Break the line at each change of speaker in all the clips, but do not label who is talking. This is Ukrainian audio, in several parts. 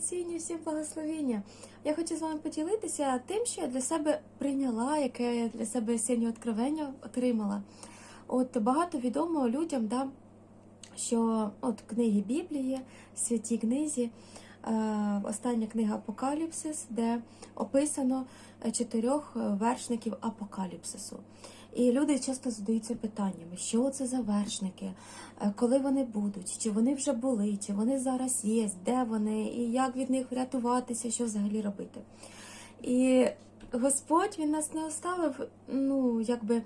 Воскресіння, всім благословіння. Я хочу з вами поділитися тим, що я для себе прийняла, яке я для себе сьогодні відкривання отримала. От багато відомо людям, да, що от книги Біблії, святі книзі, е, остання книга Апокаліпсис, де описано е, чотирьох е, вершників апокаліпсису. І люди часто задаються питаннями, що це за вершники, е, коли вони будуть, чи вони вже були, чи вони зараз є, де вони, і як від них врятуватися, що взагалі робити. І Господь він нас не оставив, ну якби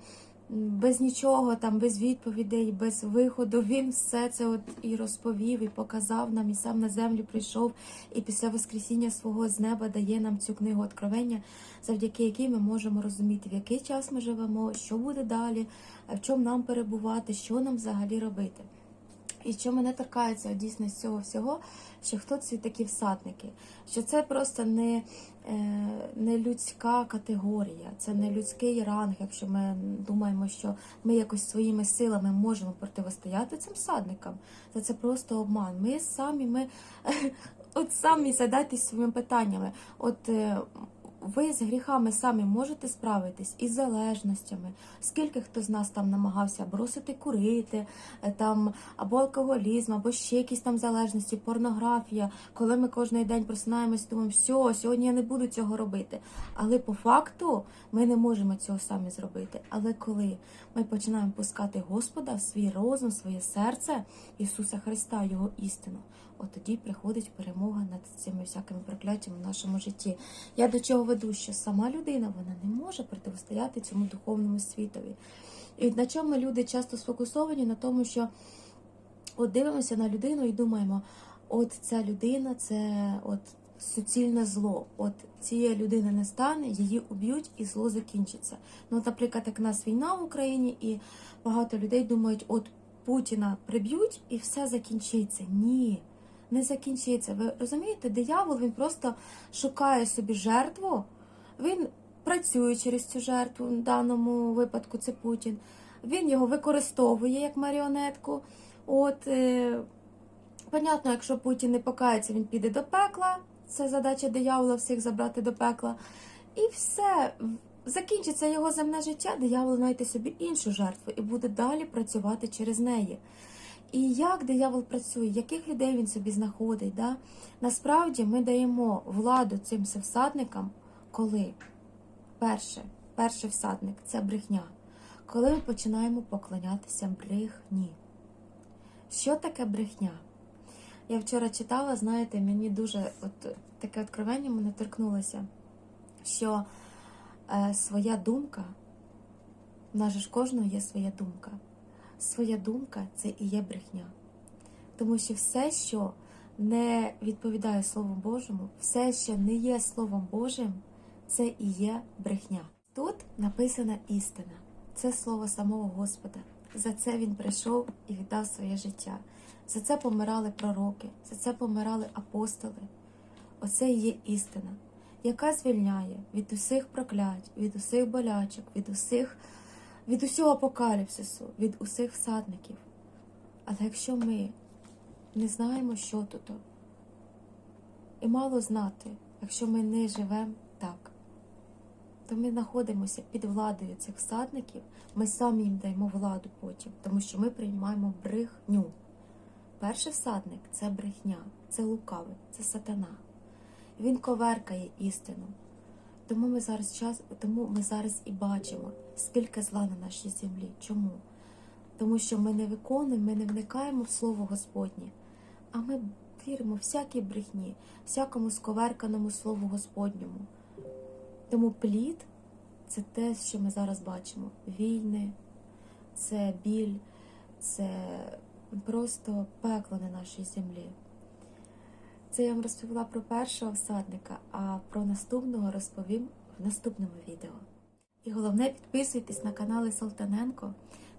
без нічого, там, без відповідей, без виходу. Він все це от і розповів, і показав нам, і сам на землю прийшов, і після Воскресіння свого з неба дає нам цю книгу Откровення, завдяки якій ми можемо розуміти, в який час ми живемо, що буде далі, в чому нам перебувати, що нам взагалі робити. І що мене торкається дійсно з цього всього, що хто ці такі всадники, що це просто не, е, не людська категорія, це не людський ранг, якщо ми думаємо, що ми якось своїми силами можемо протистояти цим всадникам. Це, це просто обман. Ми самі, ми от самі задайтесь своїми питаннями. От е, ви з гріхами самі можете справитись із залежностями. Скільки хто з нас там намагався бросити курити, е, там або алкоголізм, або ще якісь там залежності, порнографія, коли ми кожен день просинаємось, думаємо, все, сьогодні я не буду цього робити. Але по факту ми не можемо цього самі зробити. Але коли ми починаємо пускати Господа в свій розум, в своє серце, Ісуса Христа, Його істину, от тоді приходить перемога над цими всякими прокляттями в нашому житті. Я до чого веду, що сама людина вона не може протистояти цьому духовному світові. І на чому люди часто сфокусовані на тому, що от дивимося на людину і думаємо, от ця людина це от суцільне зло. От цієї людини не стане, її уб'ють і зло закінчиться. Ну, наприклад, як нас війна в Україні, і багато людей думають, от Путіна приб'ють і все закінчиться. Ні. Не закінчиться. Ви розумієте, диявол він просто шукає собі жертву, він працює через цю жертву, в даному випадку це Путін. Він його використовує як маріонетку. От, е, понятно, якщо Путін не покається, він піде до пекла. Це задача диявола всіх забрати до пекла. І все. Закінчиться його земне життя, диявол знайде собі іншу жертву і буде далі працювати через неї. І як диявол працює, яких людей він собі знаходить? Да? Насправді ми даємо владу цим всадникам, коли перше, перший всадник це брехня, коли ми починаємо поклонятися брехні. Що таке брехня? Я вчора читала, знаєте, мені дуже от таке откровення мене торкнулося, що е, своя думка, в нас ж кожного є своя думка. Своя думка це і є брехня. Тому що все, що не відповідає Слову Божому, все, що не є Словом Божим, це і є брехня. Тут написана істина, це слово самого Господа. За це він прийшов і віддав своє життя. За це помирали пророки, за це помирали апостоли. Оце і є істина, яка звільняє від усіх проклять, від усіх болячок, від усіх, від усього апокаліпсису, від усіх всадників. Але якщо ми не знаємо, що тут, і мало знати, якщо ми не живемо так, то ми знаходимося під владою цих всадників, ми самі їм даємо владу потім, тому що ми приймаємо брехню. Перший всадник це брехня, це лукавий, це сатана. Він коверкає істину. Тому ми зараз час, тому ми зараз і бачимо, скільки зла на нашій землі. Чому? Тому що ми не виконуємо, ми не вникаємо в Слово Господнє, а ми віримо всякій брехні, всякому сковерканому Слову Господньому. Тому плід це те, що ми зараз бачимо: війни, це біль, це просто пекло на нашій землі. Це я вам розповіла про першого всадника, а про наступного розповім в наступному відео. І головне, підписуйтесь на канали Солтаненко,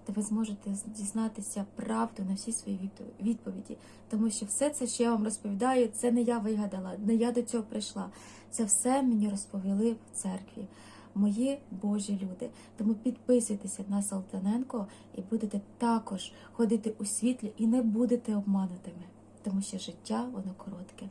де ви зможете дізнатися правду на всі свої відповіді. Тому що все це, що я вам розповідаю, це не я вигадала, не я до цього прийшла. Це все мені розповіли в церкві. Мої Божі люди. Тому підписуйтеся на Салтаненко і будете також ходити у світлі і не будете обманутими, тому що життя воно коротке.